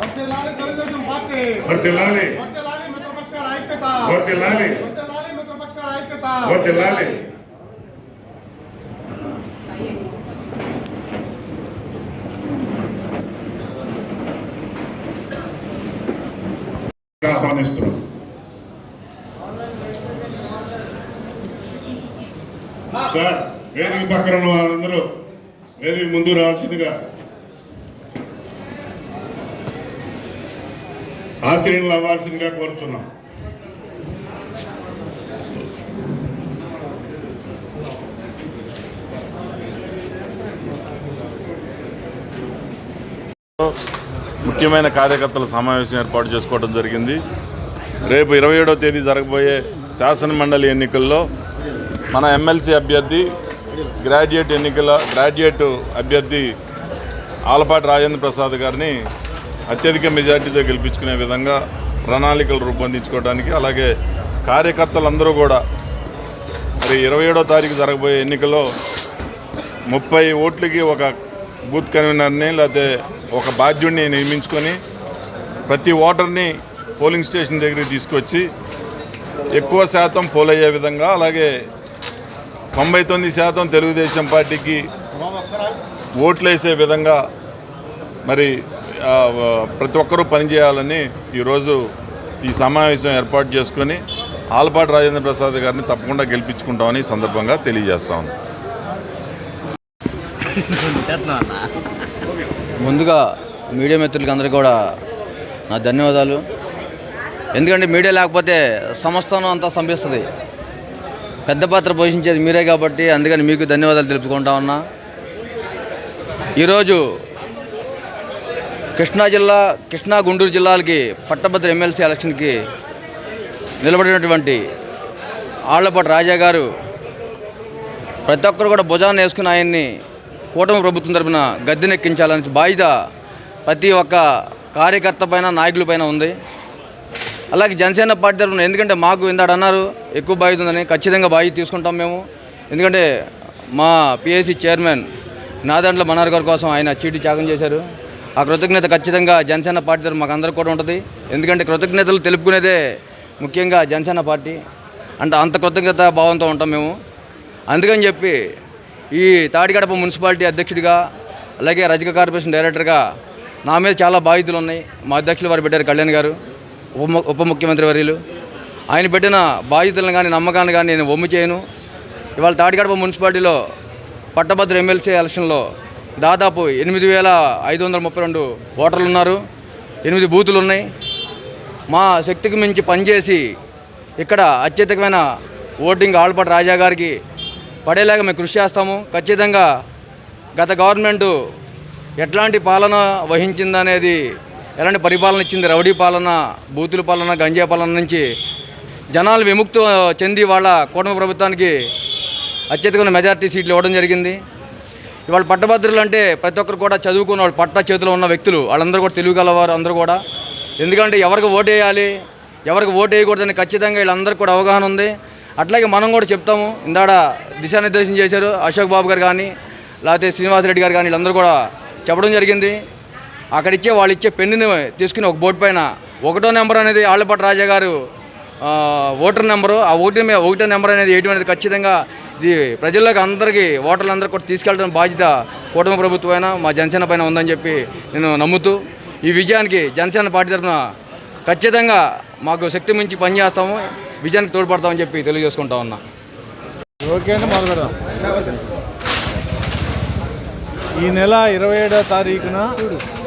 వర్ధిల్లాలి తెలుగుదేశం పార్టీ వర్దిల్లాలి వర్ధిల్లాలి మిత్రపక్షాల ఐక్యత వర్దిల్లాలి వర్ధిల్లాలి మిత్రపక్షాల ఐక్యత వర్దిల్లాలి ఆహ్వానిస్తున్నాం సార్ వేదిక పక్కన ఉన్న వారందరూ వేదిక ముందు రావాల్సిందిగా? ఆశ్చర్యంలో అవ్వాల్సిందిగా కోరుతున్నాం. Oh. ముఖ్యమైన కార్యకర్తల సమావేశం ఏర్పాటు చేసుకోవడం జరిగింది. రేపు ఇరవై ఏడవ తేదీ జరగబోయే శాసన మండలి ఎన్నికల్లో మన ఎమ్మెల్సీ అభ్యర్థి గ్రాడ్యుయేట్ ఎన్నికల గ్రాడ్యుయేట్ అభ్యర్థి ఆలపాటి రాజేంద్ర ప్రసాద్ గారిని అత్యధిక మెజార్టీతో గెలిపించుకునే విధంగా ప్రణాళికలు రూపొందించుకోవడానికి అలాగే కార్యకర్తలందరూ కూడా మరి ఇరవై ఏడో తారీఖు జరగబోయే ఎన్నికల్లో ముప్పై ఓట్లకి ఒక బూత్ కన్వీనర్ని లేకపోతే ఒక బాధ్యుడిని నియమించుకొని ప్రతి ఓటర్ని పోలింగ్ స్టేషన్ దగ్గరికి తీసుకొచ్చి ఎక్కువ శాతం పోల్ అయ్యే విధంగా అలాగే తొంభై తొమ్మిది శాతం తెలుగుదేశం పార్టీకి ఓట్లు వేసే విధంగా మరి ప్రతి ఒక్కరూ పనిచేయాలని ఈరోజు ఈ సమావేశం ఏర్పాటు చేసుకొని ఆలపాటి రాజేంద్ర ప్రసాద్ గారిని తప్పకుండా గెలిపించుకుంటామని సందర్భంగా తెలియజేస్తా ముందుగా మీడియా మిత్రులకి అందరికీ కూడా నా ధన్యవాదాలు. ఎందుకంటే మీడియా లేకపోతే సంస్థానం అంతా స్తంభిస్తుంది పెద్ద పాత్ర పోషించేది మీరే కాబట్టి అందుకని మీకు ధన్యవాదాలు తెలుపుకుంటా ఉన్నా. ఈరోజు కృష్ణా జిల్లా కృష్ణా గుంటూరు జిల్లాలకి పట్టభద్ర ఎమ్మెల్సీ ఎలక్షన్కి నిలబడినటువంటి ఆళ్ళపాటి రాజా గారు ప్రతి ఒక్కరు కూడా భుజాన్ని వేసుకుని ఆయన్ని కూటమి ప్రభుత్వం తరపున గద్దెనెక్కించాలని బాధ్యత ప్రతి ఒక్క కార్యకర్త పైన నాయకుల పైన ఉంది. అలాగే జనసేన పార్టీ తరఫున ఎందుకంటే మాకు ఇందాడు అన్నారు ఎక్కువ బాధ్యత ఉందని ఖచ్చితంగా బాధ్యత తీసుకుంటాం మేము. ఎందుకంటే మా పిఎస్సి చైర్మన్ నాదండ్ల మనార్ గారి కోసం ఆయన చీటి త్యాగం చేశారు. ఆ కృతజ్ఞత ఖచ్చితంగా జనసేన పార్టీ తరపున మాకు అందరికి కూడా ఉంటుంది. ఎందుకంటే కృతజ్ఞతలు తెలుపుకునేదే ముఖ్యంగా జనసేన పార్టీ. అంటే అంత కృతజ్ఞత భావంతో ఉంటాం మేము. అందుకని చెప్పి ఈ తాడిగడప మున్సిపాలిటీ అధ్యక్షుడిగా అలాగే రజక కార్పొరేషన్ డైరెక్టర్గా నా మీద చాలా బాధ్యతలు ఉన్నాయి. మా అధ్యక్షులు వారు పెట్టారు కళ్యాణ్ గారు ఉప ఉప ముఖ్యమంత్రి వర్యులు. ఆయన పెట్టిన బాధ్యతలను కానీ నమ్మకాన్ని కానీ నేను ఒమ్ము చేయను. ఇవాళ తాడిగడప మున్సిపాలిటీలో పట్టభద్ర ఎమ్మెల్సీ ఎలక్షన్లో దాదాపు ఎనిమిది వేల ఐదు వందల ముప్పై రెండు ఓటర్లు ఉన్నారు. ఎనిమిది బూతులు ఉన్నాయి. మా శక్తికి మించి పనిచేసి ఇక్కడ అత్యధికమైన ఓటింగ్ ఆల్పాటి రాజా గారికి పడేలాగా మేము కృషి చేస్తాము. ఖచ్చితంగా గత గవర్నమెంటు ఎట్లాంటి పాలన వహించిందనేది ఎలాంటి పరిపాలన ఇచ్చింది? రౌడీ పాలన బూతుల పాలన గంజా పాలన నుంచి జనాలు విముక్తి చెంది వాళ్ళ కూటమి ప్రభుత్వానికి అత్యధికమైన మెజార్టీ సీట్లు ఇవ్వడం జరిగింది. ఇవాళ పట్టభద్రులు అంటే ప్రతి ఒక్కరు కూడా చదువుకున్న వాళ్ళు పట్ట చేతిలో ఉన్న వ్యక్తులు వాళ్ళందరూ కూడా తెలియగలవారు అందరూ కూడా. ఎందుకంటే ఎవరికి ఓటు వేయాలి ఎవరికి ఓటు వేయకూడదని ఖచ్చితంగా వీళ్ళందరికీ కూడా అవగాహన ఉంది. అట్లాగే మనం కూడా చెప్తాము. ఇందాడ దిశానిర్దేశం చేశారు అశోక్ బాబు గారు కానీ లేకపోతే శ్రీనివాసరెడ్డి గారు కానీ వీళ్ళందరూ కూడా చెప్పడం జరిగింది. అక్కడ ఇచ్చే వాళ్ళు ఇచ్చే పెన్నుని తీసుకుని ఒక బోర్డు పైన ఒకటో నెంబర్ అనేది ఆళ్ళపాటి రాజా గారు ఓటర్ నెంబరు ఆ ఓటర్ మీద ఒకటో నెంబర్ అనేది వేయడం అనేది ఖచ్చితంగా ఇది ప్రజల్లోకి అందరికీ ఓటర్లందరూ కూడా తీసుకెళ్ళడం బాధ్యత కూటమి ప్రభుత్వమైనా మా జనసేన పైన ఉందని చెప్పి నేను నమ్ముతూ ఈ విజయానికి జనసేన పార్టీ తరఫున ఖచ్చితంగా మాకు శక్తి మించి పనిచేస్తాము. విజయానికి తోడ్పడతామని చెప్పి తెలియజేసుకుంటా ఉన్నా. ఓకే అండి మొదలు పెడదాం. ఈ నెల ఇరవై ఏడో తారీఖున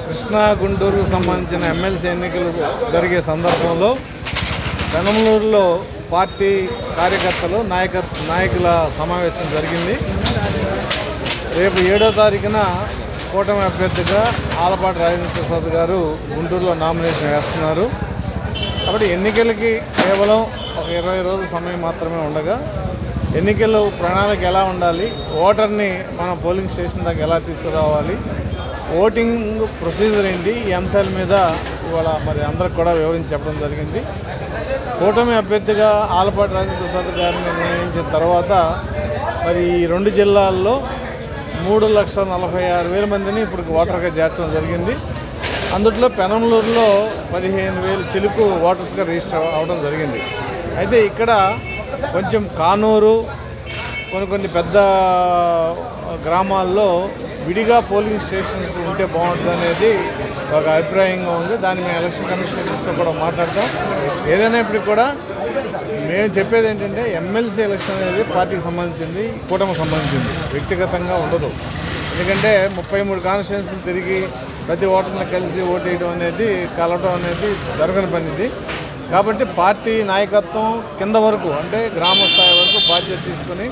కృష్ణా గుంటూరుకు సంబంధించిన ఎమ్మెల్సీ ఎన్నికలు జరిగే సందర్భంలో పెనమలూరులో పార్టీ కార్యకర్తలు నాయక నాయకుల సమావేశం జరిగింది. రేపు ఏడో తారీఖున కూటమి అభ్యర్థిగా ఆలపాటి రాజేంద్ర ప్రసాద్ గారు గుంటూరులో నామినేషన్ వేస్తున్నారు. కాబట్టి ఎన్నికలకి కేవలం ఒక ఇరవై రోజుల సమయం మాత్రమే ఉండగా ఎన్నికలు ప్రణాళిక ఎలా ఉండాలి? ఓటర్ని మనం పోలింగ్ స్టేషన్ దాకా ఎలా తీసుకురావాలి? ఓటింగ్ ప్రొసీజర్ ఏంటి? ఈ అంశాల మీద ఇవాళ మరి అందరికి కూడా వివరించి చెప్పడం జరిగింది. కూటమి అభ్యర్థిగా ఆలపాటి రాజేంద్ర ప్రసాద్ గారిని నిర్ణయించిన తర్వాత మరి ఈ రెండు జిల్లాల్లో మూడు లక్షల నలభై ఆరు వేల మందిని ఇప్పుడు ఓటర్గా చేర్చడం జరిగింది. అందుట్లో పెనంలూరులో పదిహేను వేలు చిలుకు ఓటర్స్గా రిజిస్టర్ అవడం జరిగింది. అయితే ఇక్కడ కొంచెం కానూరు కొన్ని కొన్ని పెద్ద గ్రామాల్లో విడిగా పోలింగ్ స్టేషన్స్ ఉంటే బాగుంటుంది అనేది ఒక అభిప్రాయంగా ఉంది. దాన్ని మేము ఎలక్షన్ కమిషనర్తో కూడా మాట్లాడతాం. ఏదైనప్పటికీ కూడా మేము చెప్పేది ఏంటంటే ఎమ్మెల్సీ ఎలక్షన్ అనేది పార్టీకి సంబంధించింది కూటమికి సంబంధించింది. వ్యక్తిగతంగా ఉండదు. ఎందుకంటే ముప్పై మూడు కాన్స్టిట్యున్సీలు తిరిగి ప్రతి ఓటర్ని కలిసి ఓటేయడం అనేది కలవడం అనేది జరగని పనిది. కాబట్టి పార్టీ నాయకత్వం కింద వరకు అంటే గ్రామ స్థాయి వరకు బాధ్యత తీసుకుని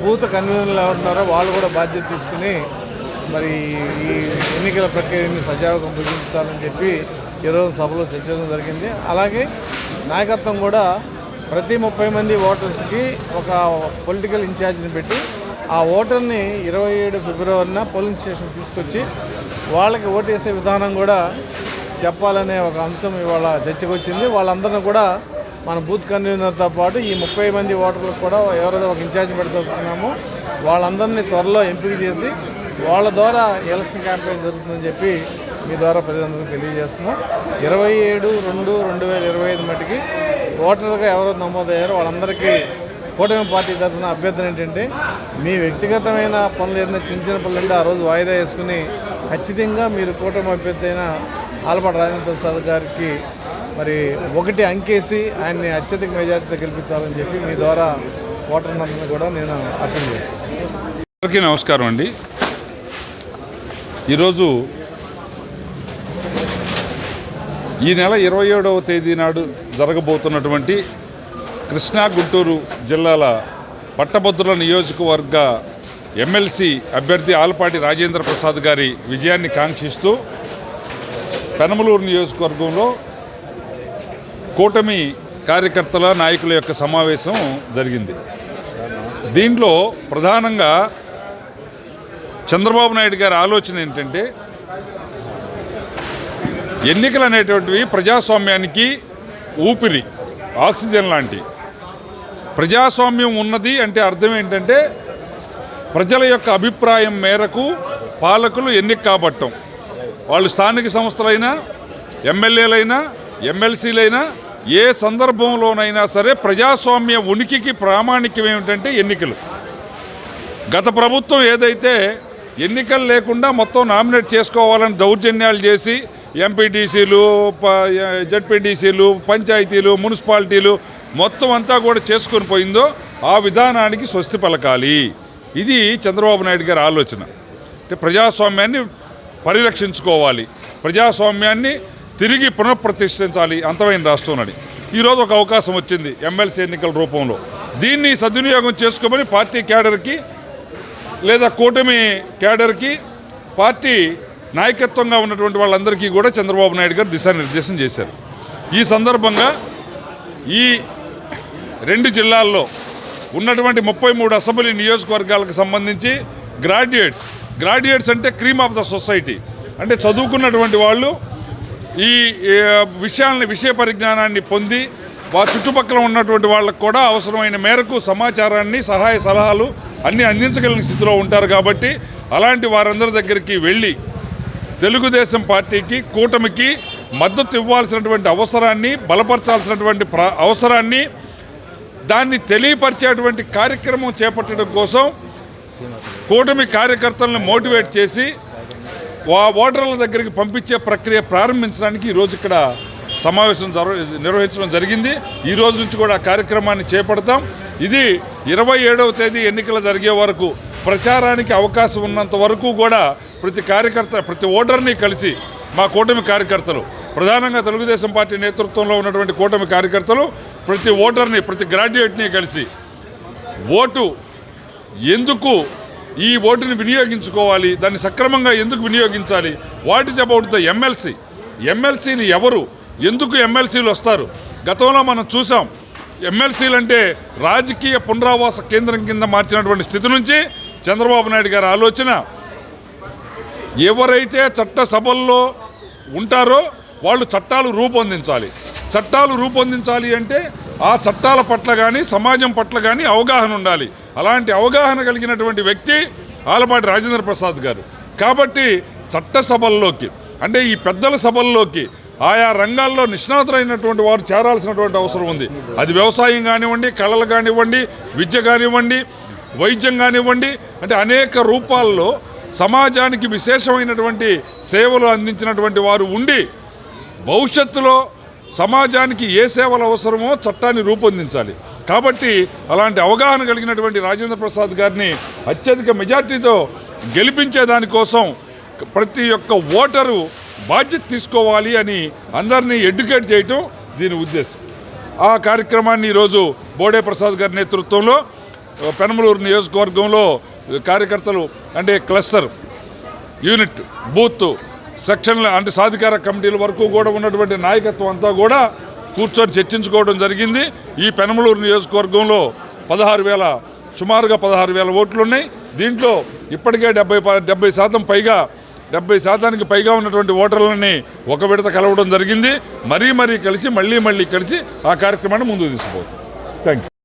బూత్ కన్వీనర్లు ఎవరున్నారో వాళ్ళు కూడా బాధ్యత తీసుకుని మరి ఈ ఎన్నికల ప్రక్రియని సజావుగా ముగించాలని చెప్పి ఈరోజు సభలో చర్చించడం జరిగింది. అలాగే నాయకత్వం కూడా ప్రతి ముప్పై మంది ఓటర్స్కి ఒక పొలిటికల్ ఇన్ఛార్జిని పెట్టి ఆ ఓటర్ని ఇరవై ఏడు ఫిబ్రవరిన పోలింగ్ స్టేషన్ తీసుకొచ్చి వాళ్ళకి ఓటేసే విధానం కూడా చెప్పాలనే ఒక అంశం ఇవాళ చర్చకు వచ్చింది వాళ్ళందరినీ కూడా మన బూత్ కన్వీనర్తో పాటు ఈ ముప్పై మంది ఓటర్లకు కూడా ఎవరైతే ఒక ఇన్ఛార్జ్ పెడుతున్నామో వాళ్ళందరినీ త్వరలో ఎంపిక చేసి వాళ్ళ ద్వారా ఎలక్షన్ క్యాంపెయిన్ జరుగుతుందని చెప్పి మీ ద్వారా ప్రజలందరికీ తెలియజేస్తున్నాం. ఇరవై ఏడు రెండు రెండు వేల ఇరవై ఐదు మటుకి ఓటర్లుగా ఎవరైతే నమోదయ్యారో వాళ్ళందరికీ కూటమి పార్టీ తరఫున అభ్యర్థన ఏంటంటే మీ వ్యక్తిగతమైన పనులు ఏదైనా చిన్న చిన్న పనులు ఆ రోజు వాయిదా వేసుకుని ఖచ్చితంగా మీరు కూటమి అభ్యర్థి అయిన ఆలపాటి రాజేంద్ర ప్రసాద్ గారికి మరి ఒకటి అంకేసి ఆయన్ని అత్యధిక మెజార్టీతో గెలిపించాలని చెప్పి మీ ద్వారా ఓటర్లందరినీ కూడా నేను అర్థం చేస్తాను అందరికీ నమస్కారం అండి. ఈరోజు ఈ నెల ఇరవై ఏడవ తేదీ నాడు జరగబోతున్నటువంటి కృష్ణా గుంటూరు జిల్లాల పట్టభద్రుల నియోజకవర్గ ఎమ్మెల్సీ అభ్యర్థి ఆలపాటి రాజేంద్ర ప్రసాద్ గారి విజయాన్ని కాంక్షిస్తూ పెనమలూరు నియోజకవర్గంలో కూటమి కార్యకర్తల నాయకుల యొక్క సమావేశం జరిగింది. దీంట్లో ప్రధానంగా చంద్రబాబు నాయుడు గారి ఆలోచన ఏంటంటే ఎన్నికలు అనేటువంటివి ప్రజాస్వామ్యానికి ఊపిరి ఆక్సిజన్ లాంటి ప్రజాస్వామ్యం ఉన్నది అంటే అర్థం ఏంటంటే ప్రజల యొక్క అభిప్రాయం మేరకు పాలకులు ఎన్నిక కాబట్టం. వాళ్ళు స్థానిక సంస్థలైనా ఎమ్మెల్యేలైనా ఎమ్మెల్సీలైనా ఏ సందర్భంలోనైనా సరే ప్రజాస్వామ్య ఉనికికి ప్రామాణిక్యం ఏమిటంటే ఎన్నికలు. గత ప్రభుత్వం ఏదైతే ఎన్నికలు లేకుండా మొత్తం నామినేట్ చేసుకోవాలని దౌర్జన్యాలు చేసి ఎంపీటీసీలు జడ్పీటీసీలు పంచాయతీలు మున్సిపాలిటీలు మొత్తం అంతా కూడా చేసుకొని పోయిందో ఆ విధానానికి స్వస్తి పలకాలి. ఇది చంద్రబాబు నాయుడు గారి ఆలోచన. అంటే ప్రజాస్వామ్యాన్ని పరిరక్షించుకోవాలి. ప్రజాస్వామ్యాన్ని తిరిగి పునఃప్రతిష్ఠించాలి. అంతమైన రాష్ట్రం అని ఈరోజు ఒక అవకాశం వచ్చింది ఎమ్మెల్సీ ఎన్నికల రూపంలో. దీన్ని సద్వినియోగం చేసుకోమని పార్టీ క్యాడర్కి లేదా కూటమి క్యాడర్కి పార్టీ నాయకత్వంగా ఉన్నటువంటి వాళ్ళందరికీ కూడా చంద్రబాబు నాయుడు గారు దిశానిర్దేశం చేశారు. ఈ సందర్భంగా ఈ రెండు జిల్లాల్లో ఉన్నటువంటి ముప్పై మూడు అసెంబ్లీ నియోజకవర్గాలకు సంబంధించి గ్రాడ్యుయేట్స్. గ్రాడ్యుయేట్స్ అంటే క్రీమ్ ఆఫ్ ద సొసైటీ. అంటే చదువుకున్నటువంటి వాళ్ళు ఈ ఏ, విషయాలని విషయ పరిజ్ఞానాన్ని పొంది వారి చుట్టుపక్కల ఉన్నటువంటి వాళ్ళకు కూడా అవసరమైన మేరకు సమాచారాన్ని సహాయ సలహాలు అన్నీ అందించగలిగిన స్థితిలో ఉంటారు కాబట్టి అలాంటి వారందరి దగ్గరికి వెళ్ళి తెలుగుదేశం పార్టీకి కూటమికి మద్దతు ఇవ్వాల్సినటువంటి అవసరాన్ని బలపరచాల్సినటువంటి ప్ర అవసరాన్ని దాన్ని తెలియపరిచేటువంటి కార్యక్రమం చేపట్టడం కోసం కూటమి కార్యకర్తలను మోటివేట్ చేసి వా ఓటర్ల దగ్గరికి పంపించే ప్రక్రియ ప్రారంభించడానికి ఈరోజు ఇక్కడ సమావేశం జర నిర్వహించడం జరిగింది. ఈ రోజు నుంచి కూడా కార్యక్రమాన్ని చేపడతాం. ఇది ఇరవై ఏడవ తేదీ ఎన్నికలు జరిగే వరకు ప్రచారానికి అవకాశం ఉన్నంత వరకు కూడా ప్రతి కార్యకర్త ప్రతి ఓటర్ని కలిసి మా కూటమి కార్యకర్తలు ప్రధానంగా తెలుగుదేశం పార్టీ నేతృత్వంలో ఉన్నటువంటి కూటమి కార్యకర్తలు ప్రతి ఓటర్ని ప్రతి గ్రాడ్యుయేట్ని కలిసి ఓటు ఎందుకు ఈ ఓటుని వినియోగించుకోవాలి దాన్ని సక్రమంగా ఎందుకు వినియోగించాలి what is about the MLC? ఎమ్మెల్సీని ఎవరు? ఎందుకు ఎమ్మెల్సీలు వస్తారు? గతంలో మనం చూసాం ఎమ్మెల్సీలు అంటే రాజకీయ పునరావాస కేంద్రం కింద మార్చినటువంటి స్థితి నుంచి చంద్రబాబు నాయుడు గారి ఆలోచన ఎవరైతే చట్టసభల్లో ఉంటారో వాళ్ళు చట్టాలు రూపొందించాలి. చట్టాలు రూపొందించాలి అంటే ఆ చట్టాల పట్ల కానీ సమాజం పట్ల కానీ అవగాహన ఉండాలి. అలాంటి అవగాహన కలిగినటువంటి వ్యక్తి ఆలపాటి రాజేంద్ర ప్రసాద్ గారు. కాబట్టి చట్టసభల్లోకి అంటే ఈ పెద్దల సభల్లోకి ఆయా రంగాల్లో నిష్ణాతులైనటువంటి వారు చేరాల్సినటువంటి అవసరం ఉంది. అది వ్యవసాయం కానివ్వండి కళలు కానివ్వండి విద్య కానివ్వండి వైద్యం కానివ్వండి అంటే అనేక రూపాల్లో సమాజానికి విశేషమైనటువంటి సేవలు అందించినటువంటి వారు ఉండి భవిష్యత్తులో సమాజానికి ఏ సేవలు అవసరమో చట్టాన్ని రూపొందించాలి. కాబట్టి అలాంటి అవగాహన కలిగినటువంటి రాజేంద్ర ప్రసాద్ గారిని అత్యధిక మెజార్టీతో గెలిపించేదానికోసం ప్రతి ఒక్క ఓటరు బాధ్యత తీసుకోవాలి అని అందరినీ ఎడ్యుకేట్ చేయటం దీని ఉద్దేశం. ఆ కార్యక్రమాన్ని ఈరోజు బోడే ప్రసాద్ గారి నేతృత్వంలో పెనమలూరు నియోజకవర్గంలో కార్యకర్తలు అంటే క్లస్టర్ యూనిట్ బూత్ సెక్షన్ల అంటే సాధికార కమిటీల వరకు కూడా ఉన్నటువంటి నాయకత్వం అంతా కూడా కూర్చొని చర్చించుకోవడం జరిగింది. ఈ పెనమలూరు నియోజకవర్గంలో పదహారు వేల సుమారుగా పదహారు వేల ఓట్లున్నాయి దీంట్లో ఇప్పటికే డెబ్బై ప- డెబ్బై శాతం పైగా డెబ్బై శాతానికి పైగా ఉన్నటువంటి ఓటర్లని ఒక విడత కలవడం జరిగింది. మరీ మరీ కలిసి మళ్ళీ మళ్ళీ కలిసి ఆ కార్యక్రమాన్ని ముందుకు తీసుకుపోతుంది. Thank you